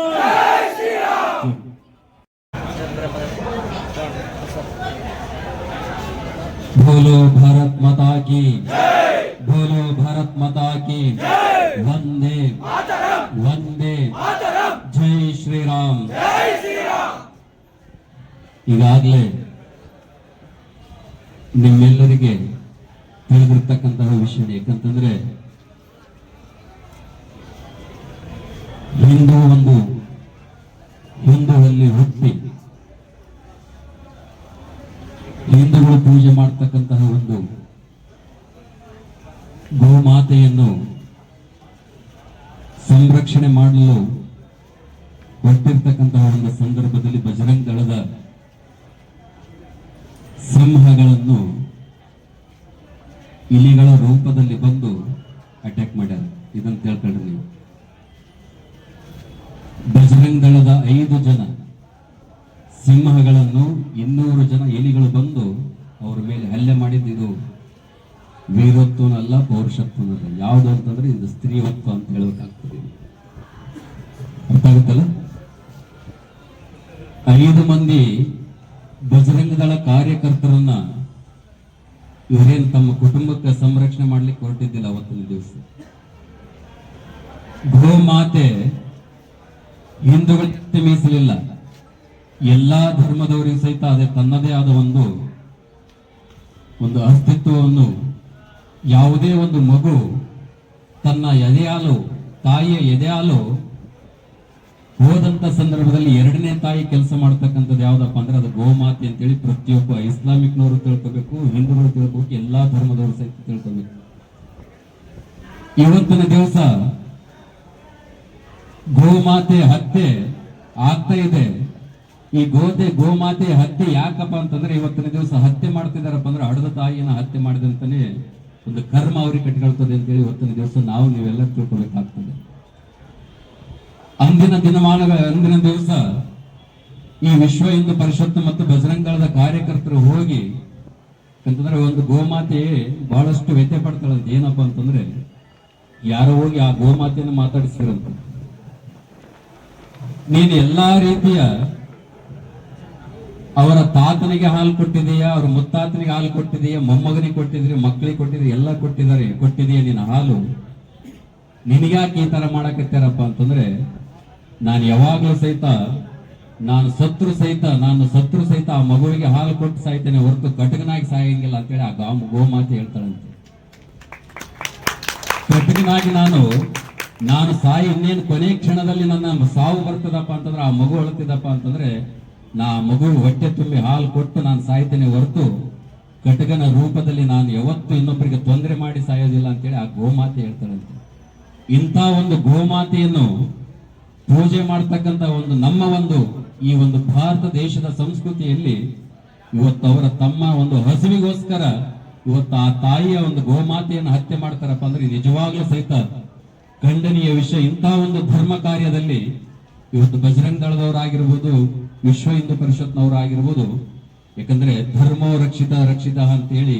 बोलो भारत माता की बोलो भारत माता की वंदे वंदे ಜೈ ಶ್ರೀರಾಮ್ ಈಗಾಗಲೇ ನಿಮ್ಮೆಲ್ಲರಿಗೆ ತಿಳಿದಿರ್ತಕ್ಕಂತಹ ವಿಷಯ ಯಾಕಂತಂದ್ರೆ ಹಿಂದೂ ಒಂದು ಹಲ್ಲೆ ಮಾಡಿದ್ದು ವೀರತ್ವನಲ್ಲ ಪೌರುಷತ್ವನಲ್ಲ ಯಾವುದು ಅಂತಂದ್ರೆ ಇದು ಸ್ತ್ರೀಯತ್ವ ಅಂತ ಹೇಳಬೇಕಾಗ್ತದೆ. ಅರ್ಥ ಆಗುತ್ತಲ್ಲ ಐದು ಮಂದಿ ಬಜರಂಗ ದಳ ಕಾರ್ಯಕರ್ತರನ್ನ ಇವರೇನು ತಮ್ಮ ಕುಟುಂಬಕ್ಕೆ ಸಂರಕ್ಷಣೆ ಮಾಡ್ಲಿಕ್ಕೆ ಹೊರಟಿದ್ದಿಲ್ಲ ಅವತ್ತಿನ ದಿವಸ. ಗೋಮಾತೆ ಹಿಂದೂಗಳ ಮೀಸಲಿಲ್ಲ. ಎಲ್ಲಾ ಧರ್ಮದವರಿಗೂ ಸಹಿತ ಅದೇ ತನ್ನದೇ ಆದ ಒಂದು ಒಂದು ಅಸ್ತಿತ್ವವನ್ನು, ಯಾವುದೇ ಒಂದು ಮಗು ತನ್ನ ಎದೆಯಾಲು, ತಾಯಿಯ ಎದೆಯಾಲು ಹೋದಂತ ಸಂದರ್ಭದಲ್ಲಿ ಎರಡನೇ ತಾಯಿ ಕೆಲಸ ಮಾಡ್ತಕ್ಕಂಥದ್ದು ಯಾವ್ದಪ್ಪ ಅಂದ್ರೆ ಅದು ಗೋಮಾತೆ ಅಂತೇಳಿ ಪ್ರತಿಯೊಬ್ಬ ಇಸ್ಲಾಮಿಕ್ನವರು ತಿಳ್ಕೋಬೇಕು, ಹಿಂದೂಗಳು ತಿಳ್ಕೋಬೇಕು, ಎಲ್ಲಾ ಧರ್ಮದವರು ಸಹಿತ ತಿಳ್ಕೋಬೇಕು. ಇವತ್ತಿನ ದಿವಸ ಗೋಮಾತೆ ಹತ್ಯೆ ಆಗ್ತಾ ಇದೆ. ಈ ಗೋದೆ ಗೋಮಾತೆ ಹತ್ಯೆ ಯಾಕಪ್ಪ ಅಂತಂದ್ರೆ ಇವತ್ತಿನ ದಿವಸ ಹತ್ಯೆ ಮಾಡ್ತಿದಾರಪ್ಪ ಅಂದ್ರೆ ಹಡದ ತಾಯಿಯನ್ನ ಹತ್ಯೆ ಮಾಡಿದಂತಾನೆ ಒಂದು ಕರ್ಮ ಅವ್ರಿಗೆ ಕಟ್ಕೊಳ್ತದೆ ಅಂತೇಳಿ ಇವತ್ತಿನ ದಿವಸ ನಾವು ನೀವೆಲ್ಲ ತಿಳ್ಕೊಬೇಕಾಗ್ತದೆ ಅಂದಿನ ದಿನಮಾನಗಳ, ಅಂದಿನ ದಿವಸ ಈ ವಿಶ್ವ ಹಿಂದೂ ಪರಿಷತ್ತು ಮತ್ತು ಬಜರಂಗಳದ ಕಾರ್ಯಕರ್ತರು ಹೋಗಿ ಅಂತಂದ್ರೆ ಒಂದು ಗೋಮಾತೆ ಬಹಳಷ್ಟು ವ್ಯಥೆ ಪಡ್ತಾಳಂತ ಏನಪ್ಪ ಅಂತಂದ್ರೆ ಯಾರೋ ಹೋಗಿ ಆ ಗೋಮಾತೆಯನ್ನು ಮಾತಾಡಿಸಿರಂತ ನೀನು ಎಲ್ಲಾ ರೀತಿಯ ಅವರ ತಾತನಿಗೆ ಹಾಲು ಕೊಟ್ಟಿದೆಯಾ ಅವ್ರ ಮುತ್ತಾತನಿಗೆ ಹಾಲು ಕೊಟ್ಟಿದೆಯಾ ಮೊಮ್ಮಗನಿಗೆ ಕೊಟ್ಟಿದ್ರಿ ಮಕ್ಕಳಿಗೆ ಕೊಟ್ಟಿದ್ರಿ ಎಲ್ಲ ಕೊಟ್ಟಿದ್ದಾರೆ. ಕೊಟ್ಟಿದೆಯಾ ನಿನ್ನ ಹಾಲು? ನಿನಗ್ಯಾಕೆ ಈ ತರ ಮಾಡಕತ್ತಾರಪ್ಪ ಅಂತಂದ್ರೆ, ನಾನು ಯಾವಾಗಲೂ ಸಹಿತ, ನಾನು ಸತ್ರು ಸಹಿತ, ನಾನು ಸತ್ರು ಸಹಿತ ಆ ಮಗುವಿಗೆ ಹಾಲು ಕೊಟ್ಟು ಸಾಯ್ತೇನೆ ಹೊರತು ಕಟಕನಾಗಿ ಸಾಯಂಗಿಲ್ಲ ಅಂತೇಳಿ ಆ ಗಾಮ ಗೋಮಾತೆ ಹೇಳ್ತಾಳಂತೆ. ಕಟಕನಾಗಿ ನಾನು ನಾನು ಸಾಯಿ ಇನ್ನೇನು ಕೊನೆ ಕ್ಷಣದಲ್ಲಿ ನನ್ನ ಸಾವು ಬರ್ತದಪ್ಪ ಅಂತಂದ್ರೆ ಆ ಮಗು ಅಳುತ್ತಿದ್ದಪ್ಪ ಅಂತಂದ್ರೆ ನಾ ಮಗು ಹೊಟ್ಟೆ ತುಂಬಿ ಹಾಲು ಕೊಟ್ಟು ನಾನು ಸಾಯ್ತೇನೆ ಹೊರತು ಘಟಕನ ರೂಪದಲ್ಲಿ ನಾನು ಯಾವತ್ತೂ ಇನ್ನೊಬ್ಬರಿಗೆ ತೊಂದರೆ ಮಾಡಿ ಸಾಯೋದಿಲ್ಲ ಅಂತೇಳಿ ಆ ಗೋಮಾತೆ ಹೇಳ್ತಾಳಂತೆ ಇಂಥ ಒಂದು ಗೋಮಾತೆಯನ್ನು ಪೂಜೆ ಮಾಡ್ತಕ್ಕಂಥ ಒಂದು ನಮ್ಮ ಒಂದು ಈ ಒಂದು ಭಾರತ ದೇಶದ ಸಂಸ್ಕೃತಿಯಲ್ಲಿ ಇವತ್ತು ಅವರ ತಮ್ಮ ಒಂದು ಹಸಿವಿಗೋಸ್ಕರ ಇವತ್ತು ಆ ತಾಯಿಯ ಒಂದು ಗೋಮಾತೆಯನ್ನು ಹತ್ಯೆ ಮಾಡ್ತಾರಪ್ಪ ಅಂದ್ರೆ ನಿಜವಾಗ್ಲೂ ಸಹಿತ ಖಂಡನೀಯ ವಿಷಯ. ಇಂಥ ಒಂದು ಧರ್ಮ ಕಾರ್ಯದಲ್ಲಿ ಇವತ್ತು ಬಜರಂಗ ದಳದವರಾಗಿರ್ಬೋದು ವಿಶ್ವ ಹಿಂದೂ ಪರಿಷತ್ನವರಾಗಿರ್ಬೋದು ಯಾಕಂದ್ರೆ ಧರ್ಮೋ ರಕ್ಷಿತ ರಕ್ಷಿತ ಅಂತ ಹೇಳಿ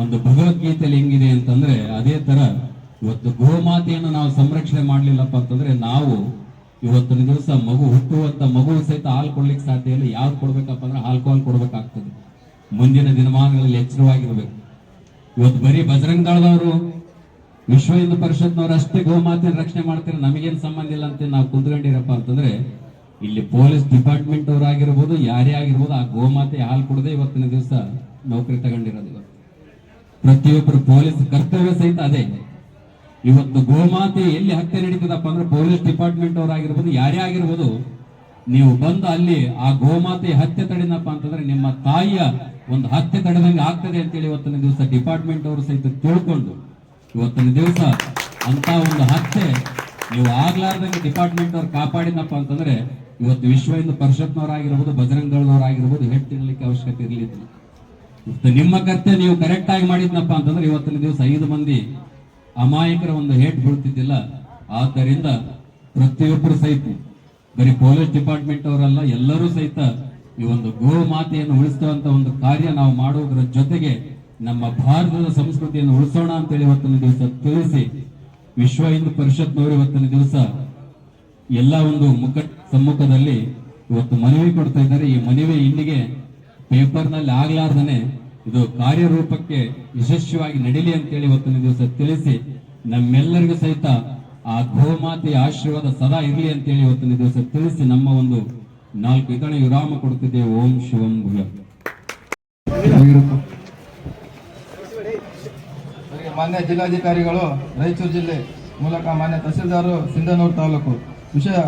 ಒಂದು ಭಗವದ್ಗೀತೆಯಲ್ಲಿ ಹೆಂಗಿದೆ ಅಂತಂದ್ರೆ ಅದೇ ತರ ಇವತ್ತು ಗೋಮಾತೆಯನ್ನು ನಾವು ಸಂರಕ್ಷಣೆ ಮಾಡಲಿಲ್ಲಪ್ಪ ಅಂತಂದ್ರೆ ನಾವು ಇವತ್ತಿನ ದಿವಸ ಮಗು ಹುಟ್ಟುವಂತ ಮಗು ಸಹಿತ ಹಾಲು ಕೊಡ್ಲಿಕ್ಕೆ ಸಾಧ್ಯ ಇಲ್ಲ. ಯಾವ್ದು ಕೊಡ್ಬೇಕಪ್ಪ ಅಂದ್ರೆ ಆಲ್ಕೋಹಾಲ್ ಕೊಡ್ಬೇಕಾಗ್ತದೆ. ಮುಂದಿನ ದಿನಮಾನಗಳಲ್ಲಿ ಎಚ್ಚರವಾಗಿರ್ಬೇಕು. ಇವತ್ತು ಬರೀ ಬಜರಂಗ ದಳದವರು ವಿಶ್ವ ಹಿಂದೂ ಪರಿಷತ್ನವರು ಅಷ್ಟೇ ಗೋಮಾತೆಯನ್ನು ರಕ್ಷಣೆ ಮಾಡ್ತಾರೆ. ನಮಗೇನು ಸಂಬಂಧ ಇಲ್ಲ ಅಂತ ನಾವು ಕುಂತ್ಕೊಂಡಿರಪ್ಪ ಅಂತಂದ್ರೆ ಇಲ್ಲಿ ಪೊಲೀಸ್ ಡಿಪಾರ್ಟ್ಮೆಂಟ್ ಅವರಾಗಿರ್ಬೋದು ಯಾರೇ ಆಗಿರ್ಬೋದು, ಆ ಗೋಮಾತೆ ಹಾಲು ಕುಡದೆ ಇವತ್ತಿನ ದಿವಸ ನೌಕರಿ ತಗೊಂಡಿರೋದು ಇವತ್ತು ಪ್ರತಿಯೊಬ್ಬರು ಪೊಲೀಸ್ ಕರ್ತವ್ಯ ಸಹಿತ ಅದೇ. ಇವತ್ತು ಗೋಮಾತೆ ಎಲ್ಲಿ ಹತ್ಯೆ ನಡೀತದಪ್ಪ ಅಂದ್ರೆ ಪೊಲೀಸ್ ಡಿಪಾರ್ಟ್ಮೆಂಟ್ ಅವರಾಗಿರ್ಬೋದು ಯಾರೇ ಆಗಿರ್ಬೋದು, ನೀವು ಬಂದು ಅಲ್ಲಿ ಆ ಗೋಮಾತೆ ಹತ್ಯೆ ತಡಿನಪ್ಪ ಅಂತಂದ್ರೆ ನಿಮ್ಮ ತಾಯಿಯ ಒಂದು ಹತ್ಯೆ ತಡೆದಂಗೆ ಆಗ್ತದೆ ಅಂತೇಳಿ ಇವತ್ತಿನ ದಿವಸ ಡಿಪಾರ್ಟ್ಮೆಂಟ್ ಅವರು ಸಹಿತ ತಿಳ್ಕೊಂಡು ಇವತ್ತಿನ ದಿವಸ ಅಂತ ಒಂದು ಹತ್ಯೆ ನೀವು ಆಗ್ಲಾರ್ದಂಗೆ ಡಿಪಾರ್ಟ್ಮೆಂಟ್ ಅವ್ರು ಕಾಪಾಡಿನಪ್ಪ ಅಂತಂದ್ರೆ ಇವತ್ತು ವಿಶ್ವ ಹಿಂದೂ ಪರಿಷತ್ನವರಾಗಿರ್ಬೋದು ಬಜರಂಗ್ ದಳದವರಾಗಿರ್ಬೋದು ಹೆಡ್ ತಿನ್ನಲಿಕ್ಕೆ ಅವಶ್ಯಕತೆ ಇರಲಿಲ್ಲ ಇವತ್ತು ನಿಮ್ಮ ಕರ್ತೆ ನೀವು ಕರೆಕ್ಟ್ ಆಗಿ ಮಾಡಿದ್ನಪ್ಪ ಅಂತಂದ್ರೆ ಇವತ್ತಿನ ದಿವಸ ಐದು ಮಂದಿ ಅಮಾಯಕರ ಒಂದು ಹೇಟ್ ಬೀಳ್ತಿದ್ದಿಲ್ಲ. ಆದ್ದರಿಂದ ಪ್ರತಿಯೊಬ್ಬರು ಸಹಿತ, ಬರೀ ಪೊಲೀಸ್ ಡಿಪಾರ್ಟ್ಮೆಂಟ್ ಅವರಲ್ಲ, ಎಲ್ಲರೂ ಸಹಿತ ಈ ಒಂದು ಗೋ ಮಾತೆಯನ್ನು ಉಳಿಸುವಂತ ಒಂದು ಕಾರ್ಯ ನಾವು ಮಾಡುವುದರ ಜೊತೆಗೆ ನಮ್ಮ ಭಾರತದ ಸಂಸ್ಕೃತಿಯನ್ನು ಉಳಿಸೋಣ ಅಂತೇಳಿ ಇವತ್ತಿನ ದಿವಸ ತಿಳಿಸಿ, ವಿಶ್ವ ಹಿಂದೂ ಪರಿಷತ್ನವರು ಇವತ್ತಿನ ದಿವಸ ಎಲ್ಲ ಒಂದು ಮುಖ ಸಮ್ಮುಖದಲ್ಲಿ ಇವತ್ತು ಮನವಿ ಕೊಡ್ತಾ ಇದ್ದಾರೆ. ಈ ಮನವಿ ಇಲ್ಲಿಗೆ ಪೇಪರ್ನಲ್ಲಿ ಆಗ್ಲಾರ್ದನೆ ಇದು ಕಾರ್ಯರೂಪಕ್ಕೆ ಯಶಸ್ವಿಯಾಗಿ ನಡೀಲಿ ಅಂತೇಳಿ ಇವತ್ತಿನ ದಿವಸ ತಿಳಿಸಿ ನಮ್ಮೆಲ್ಲರಿಗೂ ಸಹಿತ ಆ ಗೋಮಾತೆಯ ಆಶೀರ್ವಾದ ಸದಾ ಇರಲಿ ಅಂತೇಳಿ ಇವತ್ತಿನ ದಿವಸ ತಿಳಿಸಿ ನಮ್ಮ ಒಂದು ನಾಲ್ಕು ಇದಳ ವಿರಾಮ ಕೊಡುತ್ತಿದ್ದೇವೆ. ಓಂ ಶಿವಂ ಭುಯ ಮಾನ್ಯ ಜಿಲ್ಲಾಧಿಕಾರಿಗಳು ರಾಯಚೂರು ಜಿಲ್ಲೆ ಮೂಲಕ ಮಾನ್ಯ ತಹಸೀಲ್ದಾರು ಸಿಂಧನೂರು ತಾಲೂಕು ವಿಷಯ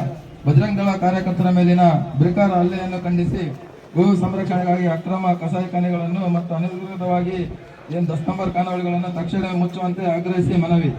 ಬಜರಂಗ ದಳ ಕಾರ್ಯಕರ್ತರ ಮೇಲಿನ ಬ್ರಿಕಾರ ಹಲ್ಲೆಯನ್ನು ಖಂಡಿಸಿ ಗೋ ಸಂರಕ್ಷಣೆಗಾಗಿ ಅಕ್ರಮ ಕಸಾಯಿಖಾನೆಗಳನ್ನು ಮತ್ತು ಅನಧಿಕೃತವಾಗಿ ಏನು ದಸ್ತಂಬರ್ ಖಾನಾವಳಿಗಳನ್ನು ತಕ್ಷಣ ಮುಚ್ಚುವಂತೆ ಆಗ್ರಹಿಸಿ ಮನವಿ.